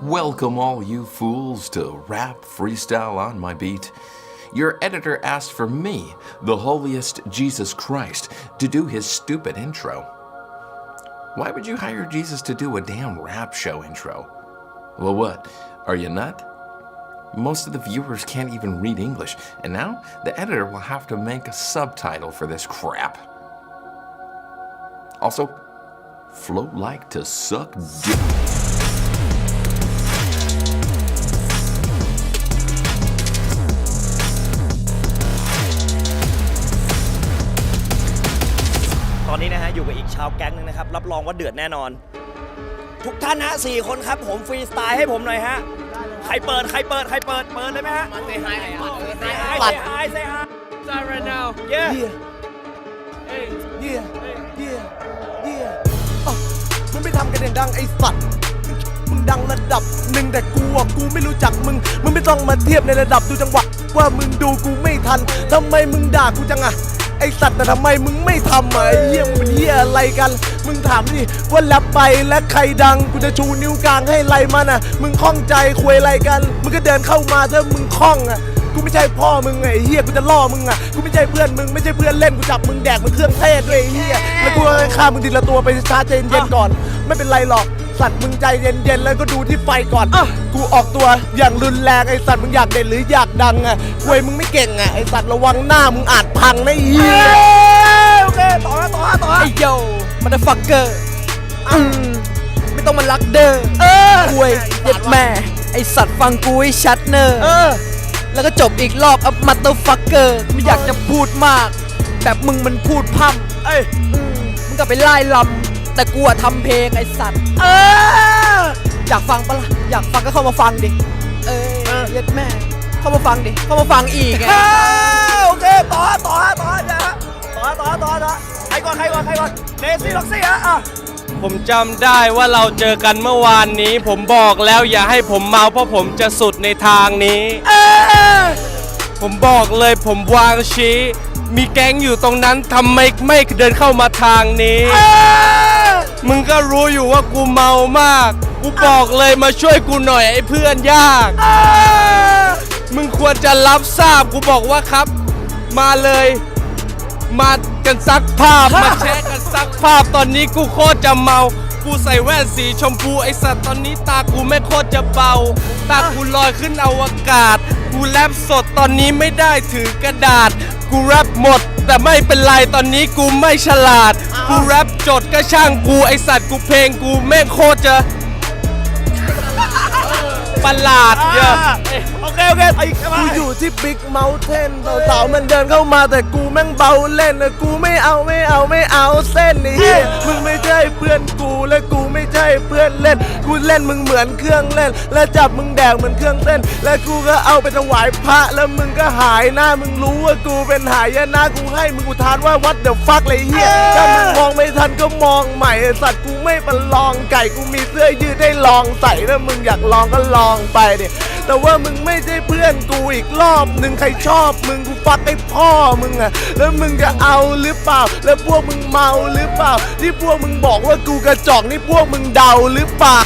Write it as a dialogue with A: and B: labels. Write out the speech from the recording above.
A: Welcome, all you fools, to Rap Freestyle on My Beat. Your editor asked for me, the holiest Jesus Christ, to do his stupid intro. Why would you hire Jesus to do a damn rap show intro? Well, what? Are you nut? Most of the viewers can't even read English, and now the editor will have to make a subtitle for this crap. Also, float like to suck dick.
B: ตอนนี้นะฮะ อยู่กับอีกชาวแก๊งหนึงนะครับ รับรองว่าเดือดแน่นอน ทุกท่านฮะสี่คนครับ ผมฟรีสไตล์ให้ผมหน่อยฮะ ใครเปิด ใครเปิด ใครเปิด เปิดเลยไหมฮะ
C: มันเซฮายปัด
B: เซฮาย
C: ปัด
B: เซฮายเซฮาย
C: Start right now
B: เย้
C: เยี่ยเยี่ยเยี่ย มึงไม่ทำกันอย่างดังไอ้สัตว์มึงดังระดับหนึ่งแต่กูอะกูไม่รู้จักมึง มึงไม่ต้องมาเทียบในระดับดูจังหวะว่ามึงดูกูไม่ทันทำไมมึงด่ากูจังอะไอสัตว์แต่ทำไมมึงไม่ทำอะไอ้เหี้ยมึงเป็นเหี้ยอะไรกัน มึงถามดิว่าแรปไปและใครดังกูจะชูนิ้วกลางให้ไรมันอะ มึงคล่องใจคุยอะไรกัน มึงก็เดินเข้ามาถ้ามึงคล่องอะ กูไม่ใช่พ่อมึงไงไอ้เฮียกูจะล่อมึงอะกูไม่ใช่เพื่อนมึงไม่ใช่เพื่อนเล่นกูจับมึงแดกมึงเครื่องเทศด้วยไอ้เฮียแล้วกูก็ฆ่ามึงทีละตัวไปช้าใจเย็นๆก่อน ไม่เป็นไรหรอกสัตว์มึงใจเย็นๆแล้วก็ดูที่ไฟก่อน กูออกตัวอย่างรุนแรงไอ้สัตว์มึงอยากเด่นหรืออยากดังอะควยมึงไม่เก่งอะไอ้สัตว์ระวังหน้ามึงอาจพังนะไอ้เฮีย
B: โอเคต่อฮะต่อฮะต่อฮะ
C: ไอ้โยมันจะฟักเกอร์อืมไม่ต้องมารักเด้อ
B: เออ
C: ควยเย็ดแม่ไอสัตว์ฟังกูให้ชัดเนอ
B: เออ
C: แล้วก็จบอีกรอบอัพมัตเตอร์ฟักเกอร์ไม่อยากจะพูดมาก แบบมึงมันพูดพร่ำ
B: เอ้ย
C: อืมมึงก็ไปไล่ลำแต่กูอะทำเพลงไอสัตว์
B: เออ
C: อยากฟังปะล่ะอยากฟังก็เข้ามาฟังดิเอ้ย
B: เออ
C: เย็ดแม่ เข้ามาฟังดิ เข้ามาฟังอีกไง
B: เออโอเคต่อฮะต่อฮะต่อฮะนะฮะต่อฮะต่อฮะต่อฮะต่อฮะใครก่อนใครก่อนใครก่อนเลซี่ล็อกซี่ฮะอะ
D: ผมจำได้ว่าเราเจอกันเมื่อวานนี้ ผมบอกแล้วอย่าให้ผมเมาเพราะผมจะสุดในทางนี้
B: เออ
D: ผมบอกเลยผมวางชี้ มีแก๊งอยู่ตรงนั้นทำไมไม่เดินเข้ามาทางนี้ มึงก็รู้อยู่ว่ากูเมามาก กูบอกเลยมาช่วยกูหน่อยไอ้เพื่อนยาก มึงควรจะรับทราบกูบอกว่าครับ มาเลย มากันซักภาพมาแชร์กันซักภาพตอนนี้กูโคตรจะเมา กูใส่แว่นสีชมพูไอสัตว์ตอนนี้ตากูไม่โคตรจะเบา ตากูลอยขึ้นอวกาศ กูแรปสดตอนนี้ไม่ได้ถือกระดาษ กูแรปหมด แต่ไม่เป็นไรตอนนี้กูไม่ฉลาด กูแรปจดก็ช่างกูไอสัตว์กูเพลงกูแม่งโคตรจะประหลาดเยอะ
B: โอ เคโอเคเอาอีกไป
C: กูอยู่ที่บิ๊กเม t เทนสาวๆมันเดินเข้ามาแต่กูแม่งเบาเล่นนะกูไม่เอาไม่เอาไม่เอาเส้นนี่เฮียมึงไม่ใช่เพื่อนกูและกูไม่ใช่เพื่อนเล่น กูเล่นมึงเหมือนเครื่องเล่น และจับมึงแดกเหมือนเครื่องเต้น และกูก็เอาไปถวายพระแล้วมึงก็หายหน้ามึงรู้ว่ากูเป็นหายนะกูให้มึงกูทานว่าวัดเดอะฟักเลยเฮียถ้ามึงมองไม่ทันก็มองใหม่สัตว์กูไม่ประลองไก่กูมีเสื้อยืดให้ลองใส่ถ้ามึงอยากลองก็ลองไปดิแต่ว่ามึงไม่ใช่เพื่อนกูอีกรอบหนึ่งใครชอบมึงกูฟัดไอ้พ่อมึงอะแล้วมึงจะเอาหรือเปล่า แล้วพวกมึงเมาหรือเปล่า ที่พวกมึงบอกว่ากูกระจอกนี่พวกมึงเดาหรือเปล่า